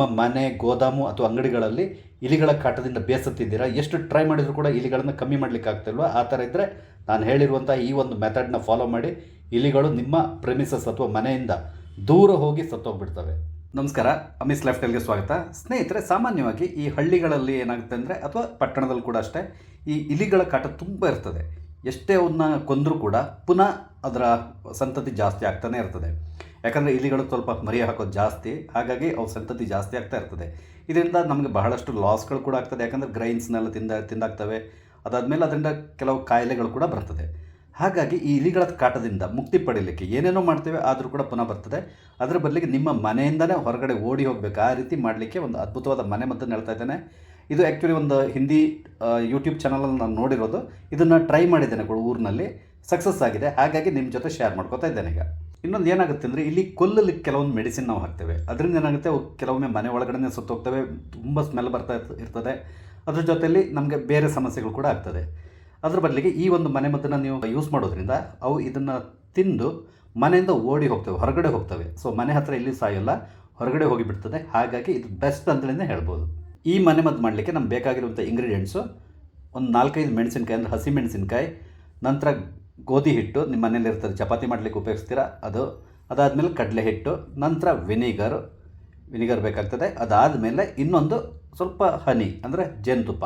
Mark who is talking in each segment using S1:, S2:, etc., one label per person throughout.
S1: ನಿಮ್ಮ ಮನೆ, ಗೋದಾಮು ಅಥವಾ ಅಂಗಡಿಗಳಲ್ಲಿ ಇಲಿಗಳ ಕಾಟದಿಂದ ಬೇಸತ್ತಿದ್ದೀರಾ ಎಷ್ಟು ಟ್ರೈ ಮಾಡಿದರೂ ಕೂಡ ಇಲಿಗಳನ್ನು ಕಮ್ಮಿ ಮಾಡಲಿಕ್ಕೆ ಆಗ್ತಿಲ್ವ ಆ ಥರ ಇದ್ದರೆ ನಾನು ಹೇಳಿರುವಂಥ ಈ ಒಂದು ಮೆಥಡ್ನ ಫಾಲೋ ಮಾಡಿ ಇಲಿಗಳು ನಿಮ್ಮ ಪ್ರೆಮಿಸಸ್ ಅಥವಾ ಮನೆಯಿಂದ ದೂರ ಹೋಗಿ ಸತ್ತೋಗ್ಬಿಡ್ತವೆ. ನಮಸ್ಕಾರ, ಅಮಿಸ್ ಲೈಫ್ಟೈಲ್ಗೆ ಸ್ವಾಗತ. ಸ್ನೇಹಿತರೆ, ಸಾಮಾನ್ಯವಾಗಿ ಈ ಹಳ್ಳಿಗಳಲ್ಲಿ ಏನಾಗುತ್ತೆ ಅಂದರೆ, ಅಥವಾ ಪಟ್ಟಣದಲ್ಲಿ ಕೂಡ ಅಷ್ಟೇ, ಈ ಇಲಿಗಳ ಕಾಟ ತುಂಬ ಇರ್ತದೆ. ಎಷ್ಟೇ ಅವನ್ನ ಕೊಂದರೂ ಕೂಡ ಪುನಃ ಅದರ ಸಂತತಿ ಜಾಸ್ತಿ ಆಗ್ತಾನೆ ಇರ್ತದೆ. ಯಾಕಂದರೆ ಇಲಿಗಳು ಸ್ವಲ್ಪ ಮರಿ ಹಾಕೋದು ಜಾಸ್ತಿ, ಹಾಗಾಗಿ ಅವು ಸಂತತಿ ಜಾಸ್ತಿ ಆಗ್ತಾ ಇರ್ತದೆ. ಇದರಿಂದ ನಮಗೆ ಬಹಳಷ್ಟು ಲಾಸ್ಗಳು ಕೂಡ ಆಗ್ತದೆ. ಯಾಕಂದರೆ ಗ್ರೈನ್ಸ್ನೆಲ್ಲ ತಿಂದ, ತಿಂದಾಗ್ತವೆ. ಅದಾದಮೇಲೆ ಅದರಿಂದ ಕೆಲವು ಕಾಯಿಲೆಗಳು ಕೂಡ ಬರ್ತದೆ. ಹಾಗಾಗಿ ಈ ಇಲಿಗಳ ಕಾಟದಿಂದ ಮುಕ್ತಿ ಪಡೀಲಿಕ್ಕೆ ಏನೇನೋ ಮಾಡ್ತೇವೆ, ಆದರೂ ಕೂಡ ಪುನಃ ಬರ್ತದೆ. ಅದರ ಬದಲಿಗೆ ನಿಮ್ಮ ಮನೆಯಿಂದಲೇ ಹೊರಗಡೆ ಓಡಿ ಹೋಗಬೇಕು. ಆ ರೀತಿ ಮಾಡಲಿಕ್ಕೆ ಒಂದು ಅದ್ಭುತವಾದ ಮನೆ ಮದ್ದನ್ನು ಹೇಳ್ತಾ ಇದ್ದೇನೆ. ಇದು ಆ್ಯಕ್ಚುಲಿ ಒಂದು ಹಿಂದಿ ಯೂಟ್ಯೂಬ್ ಚಾನಲಲ್ಲಿ ನಾನು ನೋಡಿರೋದು. ಇದನ್ನು ಟ್ರೈ ಮಾಡಿದ್ದೇನೆ ಕೂಡ ಊರಿನಲ್ಲಿ. ಸಕ್ಸಸ್ ಆಗಿದೆ. ಹಾಗಾಗಿ ನಿಮ್ಮ ಜೊತೆ ಶೇರ್ ಮಾಡ್ಕೋತಾ ಇದ್ದೇನೆ ಈಗ. ಇನ್ನೊಂದು ಏನಾಗುತ್ತೆ ಅಂದರೆ ಇಲ್ಲಿ ಕೊಲ್ಲಲಿಕ್ಕೆ ಕೆಲವೊಂದು ಮೆಡಿಸಿನ್ ನಾವು ಹಾಕ್ತೇವೆ. ಅದರಿಂದ ಏನಾಗುತ್ತೆ ಕೆಲವೊಮ್ಮೆ ಮನೆ ಒಳಗಡೆ ಸುತ್ತೋಗ್ತವೆ, ತುಂಬ ಸ್ಮೆಲ್ ಬರ್ತಾ ಇರ್ತ- ಇರ್ತದೆ. ಅದ್ರ ಜೊತೆಯಲ್ಲಿ ನಮಗೆ ಬೇರೆ ಸಮಸ್ಯೆಗಳು ಕೂಡ ಆಗ್ತದೆ. ಅದ್ರ ಬದಲಿಗೆ ಈ ಒಂದು ಮನೆ ಮದ್ದನ್ನು ನೀವು ಯೂಸ್ ಮಾಡೋದ್ರಿಂದ ಅವು ಇದನ್ನು ತಿಂದು ಮನೆಯಿಂದ ಓಡಿ ಹೋಗ್ತವೆ, ಹೊರಗಡೆ ಹೋಗ್ತವೆ. ಸೊ ಮನೆ ಹತ್ರ ಇಲ್ಲಿ ಸಾಯಲ್ಲ, ಹೊರಗಡೆ ಹೋಗಿ ಬಿಡ್ತದೆ. ಹಾಗಾಗಿ ಇದು ಬೆಸ್ಟ್ ಅಂತಲೇ ಹೇಳ್ಬೋದು. ಈ ಮನೆ ಮದ್ದು ಮಾಡಲಿಕ್ಕೆ ನಮ್ಗೆ ಬೇಕಾಗಿರುವಂಥ ಇಂಗ್ರೀಡಿಯೆಂಟ್ಸು ಒಂದು ನಾಲ್ಕೈದು ಮೆಣಸಿನ್ಕಾಯಿ ಅಂದರೆ ಹಸಿ ಮೆಣಸಿನ್ಕಾಯಿ, ನಂತರ ಗೋಧಿ ಹಿಟ್ಟು ನಿಮ್ಮ ಮನೇಲಿ ಇರ್ತದೆ, ಚಪಾತಿ ಮಾಡಲಿಕ್ಕೆ ಉಪಯೋಗಿಸ್ತೀರಾ? ಅದು ಅದಾದಮೇಲೆ ಕಡಲೆ ಹಿಟ್ಟು, ನಂತರ ವಿನಿಗರ್. ವಿನಿಗರ್ ಬೇಕಾಗ್ತದೆ. ಅದಾದಮೇಲೆ ಇನ್ನೊಂದು ಸ್ವಲ್ಪ ಹನಿ, ಅಂದರೆ ಜೇನುತುಪ್ಪ.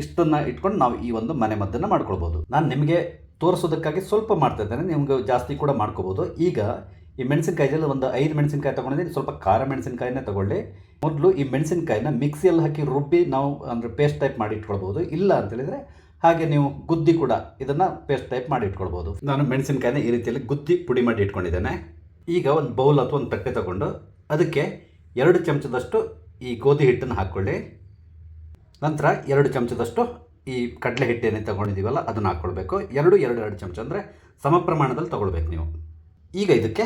S1: ಇಷ್ಟನ್ನು ಇಟ್ಕೊಂಡು ನಾವು ಈ ಒಂದು ಮನೆ ಮದ್ದನ್ನು ಮಾಡ್ಕೊಳ್ಬೋದು. ನಾನು ನಿಮಗೆ ತೋರಿಸೋದಕ್ಕಾಗಿ ಸ್ವಲ್ಪ ಮಾಡ್ತಾ ಇದ್ದೇನೆ. ನಿಮ್ಗೆ ಜಾಸ್ತಿ ಕೂಡ ಮಾಡ್ಕೋಬೋದು. ಈಗ ಈ ಮೆಣಸಿನ್ಕಾಯಿದಲ್ಲಿ ಒಂದು ಐದು ಮೆಣಸಿನಕಾಯಿ ತೊಗೊಂಡಿದ್ದೀನಿ. ಸ್ವಲ್ಪ ಖಾರ ಮೆಣಸಿನ್ಕಾಯಿನೇ ತಗೊಳ್ಳಿ. ಮೊದಲು ಈ ಮೆಣಸಿನ್ಕಾಯಿನ ಮಿಕ್ಸಿಯಲ್ಲಿ ಹಾಕಿ ರುಬ್ಬಿ ನಾವು, ಅಂದರೆ ಪೇಸ್ಟ್ ಟೈಪ್ ಮಾಡಿ ಇಟ್ಕೊಳ್ಬೋದು. ಇಲ್ಲ ಅಂತ ಹೇಳಿದರೆ ಹಾಗೆ ನೀವು ಗುದ್ದಿ ಕೂಡ ಇದನ್ನು ಪೇಸ್ಟ್ ಟೈಪ್ ಮಾಡಿ ಇಟ್ಕೊಳ್ಬೋದು. ನಾನು ಮೆಣಸಿನ್ಕಾಯಿನ ಈ ರೀತಿಯಲ್ಲಿ ಗುದ್ದಿ ಪುಡಿ ಮಾಡಿ ಇಟ್ಕೊಂಡಿದ್ದೇನೆ. ಈಗ ಒಂದು ಬೌಲ್ ಅಥವಾ ಒಂದು ತಟ್ಟೆ ತಗೊಂಡು ಅದಕ್ಕೆ ಎರಡು ಚಮಚದಷ್ಟು ಈ ಗೋಧಿ ಹಿಟ್ಟನ್ನು ಹಾಕ್ಕೊಳ್ಳಿ. ನಂತರ ಎರಡು ಚಮಚದಷ್ಟು ಈ ಕಡಲೆ ಹಿಟ್ಟು ಏನೇ ತೊಗೊಂಡಿದ್ದೀವಲ್ಲ ಅದನ್ನು ಹಾಕ್ಕೊಳ್ಬೇಕು. ಎರಡು ಎರಡು ಎರಡು ಚಮಚ ಅಂದರೆ ಸಮ ಪ್ರಮಾಣದಲ್ಲಿ ತೊಗೊಳ್ಬೇಕು ನೀವು. ಈಗ ಇದಕ್ಕೆ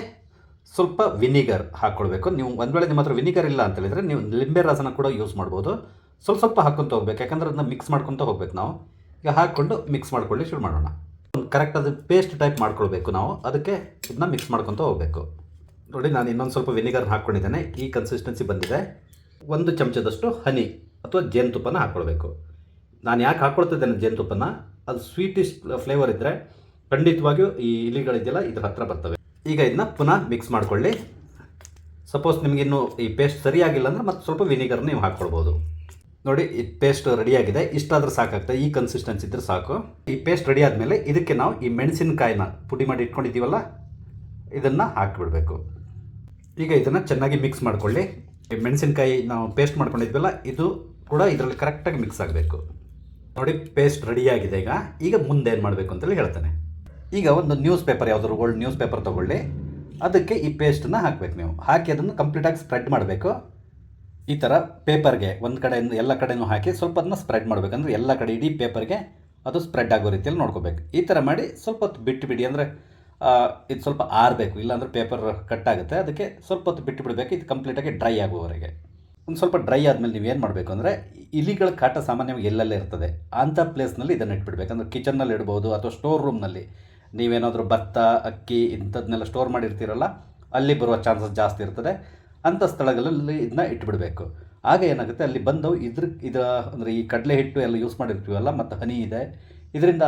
S1: ಸ್ವಲ್ಪ ವಿನಿಗರ್ ಹಾಕ್ಕೊಳ್ಬೇಕು. ನೀವು ಒಂದು ವೇಳೆ ನಿಮ್ಮ ಹತ್ರ ವಿನಿಗರ್ ಇಲ್ಲ ಅಂತ ಹೇಳಿದರೆ ನೀವು ಲಿಂಬೆ ರಸನ ಕೂಡ ಯೂಸ್ ಮಾಡ್ಬೋದು. ಸ್ವಲ್ಪ ಸ್ವಲ್ಪ ಹಾಕ್ಕೊತ ಹೋಗ್ಬೇಕು. ಯಾಕಂದ್ರೆ ಅದನ್ನ ಮಿಕ್ಸ್ ಮಾಡ್ಕೊತ ಹೋಗ್ಬೇಕು ನಾವು. ಈಗ ಹಾಕ್ಕೊಂಡು ಮಿಕ್ಸ್ ಮಾಡ್ಕೊಳ್ಳಿ, ಶುರು ಮಾಡೋಣ. ಕರೆಕ್ಟ್ ಅದು ಪೇಸ್ಟ್ ಟೈಪ್ ಮಾಡ್ಕೊಳ್ಬೇಕು ನಾವು. ಅದಕ್ಕೆ ಇದನ್ನ ಮಿಕ್ಸ್ ಮಾಡ್ಕೊತ ಹೋಗಬೇಕು. ನೋಡಿ, ನಾನು ಇನ್ನೊಂದು ಸ್ವಲ್ಪ ವಿನಿಗರ್ ಹಾಕ್ಕೊಂಡಿದ್ದೇನೆ. ಈ ಕನ್ಸಿಸ್ಟೆನ್ಸಿ ಬಂದಿದೆ. ಒಂದು ಚಮಚದಷ್ಟು ಹನಿ ಅಥವಾ ಜೇನುತುಪ್ಪನ ಹಾಕ್ಕೊಳ್ಬೇಕು. ನಾನು ಯಾಕೆ ಹಾಕ್ಕೊಳ್ತಿದ್ದೇನೆ ಜೇನುತುಪ್ಪನ? ಅದು ಸ್ವೀಟಿಶ್ ಫ್ಲೇವರ್ ಇದ್ದರೆ ಖಂಡಿತವಾಗಿಯೂ ಈ ಇಲಿಗಳಿದೆಯಲ್ಲ ಇದ್ರ ಹತ್ರ ಬರ್ತವೆ. ಈಗ ಇದನ್ನ ಪುನಃ ಮಿಕ್ಸ್ ಮಾಡ್ಕೊಳ್ಳಿ. ಸಪೋಸ್ ನಿಮಗಿನ್ನೂ ಈ ಪೇಸ್ಟ್ ಸರಿಯಾಗಿಲ್ಲ ಅಂದರೆ ಮತ್ತೆ ಸ್ವಲ್ಪ ವಿನಿಗರ್ ನೀವು ಹಾಕ್ಕೊಳ್ಬೋದು. ನೋಡಿ, ಈ ಪೇಸ್ಟ್ ರೆಡಿಯಾಗಿದೆ ಇಷ್ಟಾದರೂ ಸಾಕಾಗ್ತದೆ ಈ ಕನ್ಸಿಸ್ಟೆನ್ಸಿ ಇದ್ರೆ ಸಾಕು. ಈ ಪೇಸ್ಟ್ ರೆಡಿ ಆದಮೇಲೆ ಇದಕ್ಕೆ ನಾವು ಈ ಮೆಣಸಿನಕಾಯಿನ ಪುಡಿ ಮಾಡಿ ಇಟ್ಕೊಂಡಿದ್ದೀವಲ್ಲ, ಇದನ್ನು ಹಾಕಿಬಿಡಬೇಕು. ಈಗ ಇದನ್ನು ಚೆನ್ನಾಗಿ ಮಿಕ್ಸ್ ಮಾಡಿಕೊಳ್ಳಿ. ಈ ಮೆಣಸಿನಕಾಯಿ ನಾವು ಪೇಸ್ಟ್ ಮಾಡ್ಕೊಂಡಿದ್ವಲ್ಲ, ಇದು ಕೂಡ ಇದರಲ್ಲಿ ಕರೆಕ್ಟಾಗಿ ಮಿಕ್ಸ್ ಆಗಬೇಕು. ನೋಡಿ ಪೇಸ್ಟ್ ರೆಡಿಯಾಗಿದೆ ಈಗ. ಈಗ ಮುಂದೆ ಏನು ಮಾಡಬೇಕು ಅಂತೇಳಿ ಹೇಳ್ತಾನೆ. ಈಗ ಒಂದು ನ್ಯೂಸ್ ಪೇಪರ್ ಯಾವುದಾದ್ರು ಓಲ್ಡ್ ನ್ಯೂಸ್ ಪೇಪರ್ ತೊಗೊಳ್ಳಿ. ಅದಕ್ಕೆ ಈ ಪೇಸ್ಟನ್ನು ಹಾಕಬೇಕು ನೀವು. ಹಾಕಿ ಅದನ್ನು ಕಂಪ್ಲೀಟಾಗಿ ಸ್ಪ್ರೆಡ್ ಮಾಡಬೇಕು. ಈ ಥರ ಪೇಪರ್ಗೆ ಒಂದು ಕಡೆಯಿಂದ ಎಲ್ಲ ಕಡೆಯೂ ಹಾಕಿ ಸ್ವಲ್ಪ ಅದನ್ನ ಸ್ಪ್ರೆಡ್ ಮಾಡಬೇಕಂದ್ರೆ ಎಲ್ಲ ಕಡೆ ಇಡೀ ಪೇಪರ್ಗೆ ಅದು ಸ್ಪ್ರೆಡ್ ಆಗೋ ರೀತಿಯಲ್ಲಿ ನೋಡ್ಕೋಬೇಕು. ಈ ಥರ ಮಾಡಿ ಸ್ವಲ್ಪ ಹೊತ್ತು ಬಿಟ್ಟು ಬಿಡಿ ಅಂದರೆ ಇದು ಸ್ವಲ್ಪ ಆರಬೇಕು. ಇಲ್ಲಾಂದರೆ ಪೇಪರ್ ಕಟ್ ಆಗುತ್ತೆ. ಅದಕ್ಕೆ ಸ್ವಲ್ಪ ಹೊತ್ತು ಬಿಟ್ಟು ಬಿಡಬೇಕು ಇದು ಕಂಪ್ಲೀಟಾಗಿ ಡ್ರೈ ಆಗುವವರೆಗೆ. ಒಂದು ಸ್ವಲ್ಪ ಡ್ರೈ ಆದಮೇಲೆ ನೀವು ಏನು ಮಾಡಬೇಕು ಅಂದರೆ, ಇಲಿಗಳ ಕಾಟ ಸಾಮಾನ್ಯವಾಗಿ ಎಲ್ಲೆಲ್ಲೇ ಇರ್ತದೆ ಅಂಥ ಪ್ಲೇಸ್ನಲ್ಲಿ ಇದನ್ನು ಇಟ್ಬಿಡ್ಬೇಕು. ಅಂದರೆ ಕಿಚನ್ನಲ್ಲಿ ಇಡ್ಬೋದು ಅಥವಾ ಸ್ಟೋರ್ ರೂಮ್ನಲ್ಲಿ ನೀವೇನಾದರೂ ಭತ್ತ, ಅಕ್ಕಿ ಇಂಥದ್ದನ್ನೆಲ್ಲ ಸ್ಟೋರ್ ಮಾಡಿರ್ತೀರಲ್ಲ, ಅಲ್ಲಿ ಬರುವ ಚಾನ್ಸಸ್ ಜಾಸ್ತಿ ಇರ್ತದೆ. ಅಂಥ ಸ್ಥಳಗಳಲ್ಲಿ ಇದನ್ನ ಇಟ್ಬಿಡಬೇಕು. ಆಗ ಏನಾಗುತ್ತೆ? ಅಲ್ಲಿ ಬಂದು ಇದ್ರ, ಇದರ ಅಂದರೆ ಈ ಕಡಲೆ ಹಿಟ್ಟು ಎಲ್ಲ ಯೂಸ್ ಮಾಡಿರ್ತೀವಲ್ಲ, ಮತ್ತು ಹನಿ ಇದೆ. ಇದರಿಂದ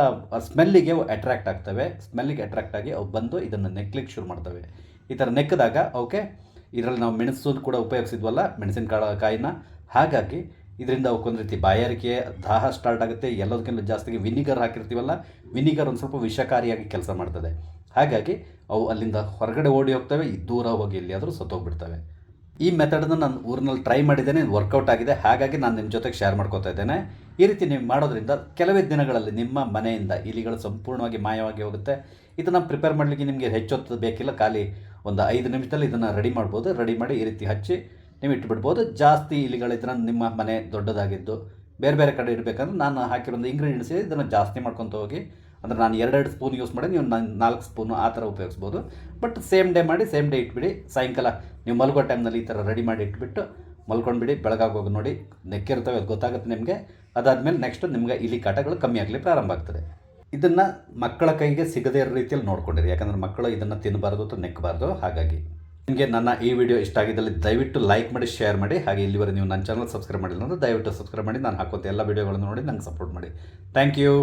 S1: ಸ್ಮೆಲ್ಲಿಗೆ ಅವು ಅಟ್ರ್ಯಾಕ್ಟ್ ಆಗ್ತವೆ. ಸ್ಮೆಲ್ಲಿಗೆ ಅಟ್ರ್ಯಾಕ್ಟ್ ಆಗಿ ಅವು ಬಂದು ಇದನ್ನು ನೆಕ್ಲಿಕ್ಕೆ ಶುರು ಮಾಡ್ತವೆ. ಈ ಥರ ನೆಕ್ಕಿದಾಗ ಅವಕ್ಕೆ ಇದರಲ್ಲಿ ನಾವು ಮೆಣಸು ಕೂಡ ಉಪಯೋಗಿಸಿದ್ವಲ್ಲ ಮೆಣಸಿನ ಕಾಯಿನ. ಹಾಗಾಗಿ ಇದರಿಂದ ಅವಕ್ಕೊಂದು ರೀತಿ ಬಾಯಾರಿಕೆ, ದಾಹ ಸ್ಟಾರ್ಟ್ ಆಗುತ್ತೆ. ಎಲ್ಲದಕ್ಕಿಂತ ಜಾಸ್ತಿಗೆ ವಿನಿಗರ್ ಹಾಕಿರ್ತೀವಲ್ಲ ವಿನಿಗರ್ ಒಂದು ಸ್ವಲ್ಪ ವಿಷಕಾರಿಯಾಗಿ ಕೆಲಸ ಮಾಡ್ತದೆ. ಹಾಗಾಗಿ ಅವು ಅಲ್ಲಿಂದ ಹೊರಗಡೆ ಓಡಿ ಹೋಗ್ತವೆ ದೂರ ಹೋಗಿ ಎಲ್ಲಿಯಾದರೂ ಸತ್ತೋಗ್ಬಿಡ್ತವೆ. ಈ ಮೆಥಡನ್ನು ನಾನು ಊರಿನಲ್ಲಿ ಟ್ರೈ ಮಾಡಿದ್ದೇನೆ ವರ್ಕೌಟ್ ಆಗಿದೆ. ಹಾಗಾಗಿ ನಾನು ನಿಮ್ಮ ಜೊತೆಗೆ ಶೇರ್ ಮಾಡ್ಕೋತಾ ಇದ್ದೇನೆ. ಈ ರೀತಿ ನೀವು ಮಾಡೋದ್ರಿಂದ ಕೆಲವೇ ದಿನಗಳಲ್ಲಿ ನಿಮ್ಮ ಮನೆಯಿಂದ ಇಲಿಗಳು ಸಂಪೂರ್ಣವಾಗಿ ಮಾಯವಾಗಿ ಹೋಗುತ್ತೆ. ಇದನ್ನು ಪ್ರಿಪೇರ್ ಮಾಡಲಿಕ್ಕೆ ನಿಮಗೆ ಹೆಚ್ಚೊತ್ತು ಬೇಕಿಲ್ಲ. ಖಾಲಿ ಒಂದು ಐದು ನಿಮಿಷದಲ್ಲಿ ಇದನ್ನು ರೆಡಿ ಮಾಡ್ಬೋದು. ರೆಡಿ ಮಾಡಿ ಈ ರೀತಿ ಹಚ್ಚಿ ನೀವು ಇಟ್ಬಿಡ್ಬೋದು. ಜಾಸ್ತಿ ಇಲಿಗಳಿದ್ರೆ ನಿಮ್ಮ ಮನೆ ದೊಡ್ಡದಾಗಿದ್ದು, ಬೇರೆ ಬೇರೆ ಕಡೆ ಇಡಬೇಕಂದ್ರೆ ನಾನು ಹಾಕಿರೋ ಇಂಗ್ರೀಡಿಯೆಂಟ್ಸ್ ಇದೆ ಇದನ್ನು ಜಾಸ್ತಿ ಮಾಡ್ಕೊತ ಹೋಗಿ ಅಂದರೆ ನಾನು ಎರಡೆರಡು ಸ್ಪೂನ್ ಯೂಸ್ ಮಾಡಿ ನೀವು ನಾನು ನಾಲ್ಕು ಸ್ಪೂನು ಆ ಥರ ಉಪಯೋಗಿಸ್ಬೋದು. ಬಟ್ ಸೇಮ್ ಡೇ ಮಾಡಿ ಸೇಮ್ ಡೇ ಇಟ್ಬಿಡಿ. ಸಾಯಂಕಾಲ ನೀವು ಮಲಗೋ ಟೈಮ್ನಲ್ಲಿ ಈ ಥರ ರೆಡಿ ಮಾಡಿ ಇಟ್ಬಿಟ್ಟು ಮಲ್ಕೊಂಡ್ಬಿಡಿ ಬೆಳಗಾಗೋಗಿ ನೋಡಿ ನೆಕ್ಕಿರ್ತವೆ ಅದು ಗೊತ್ತಾಗುತ್ತೆ ನಿಮಗೆ. ಅದಾದಮೇಲೆ ನೆಕ್ಸ್ಟ್ ನಿಮಗೆ ಇಲಿ ಕಾಟಗಳು ಕಮ್ಮಿ ಆಗಲಿ ಪ್ರಾರಂಭ ಆಗ್ತದೆ. ಇದನ್ನು ಮಕ್ಕಳ ಕೈಗೆ ಸಿಗದೇ ಇರೋ ರೀತಿಯಲ್ಲಿ ನೋಡ್ಕೊಂಡಿರಿ. ಯಾಕಂದರೆ ಮಕ್ಕಳು ಇದನ್ನು ತಿನ್ನಬಾರ್ದು ಅಥವಾ ನೆಕ್ಕಬಾರ್ದು ಹಾಗಾಗಿ ನಿಮಗೆ ನನ್ನ ಈ ವಿಡಿಯೋ ಇಷ್ಟ ಆಗಿದ್ದಲ್ಲಿ ದಯವಿಟ್ಟು ಲೈಕ್ ಮಾಡಿ ಶೇರ್ ಮಾಡಿ. ಹಾಗೆ ಇಲ್ಲಿವರೆ ನೀವು ನನ್ನ ಚಾನಲ್ ಸಬ್ಸ್ಕ್ರೈಬ್ ಮಾಡಿಲ್ಲ ಅಂದರೆ ದಯವಿಟ್ಟು ಸಬ್ಸ್ಕ್ರೈಬ್ ಮಾಡಿ. ನಾನು ಹಾಕುವಂಥ ಎಲ್ಲ ವಿಡಿಯೋಗಳನ್ನು ನೋಡಿ ನಂಗೆ ಸಪೋರ್ಟ್ ಮಾಡಿ. Thank you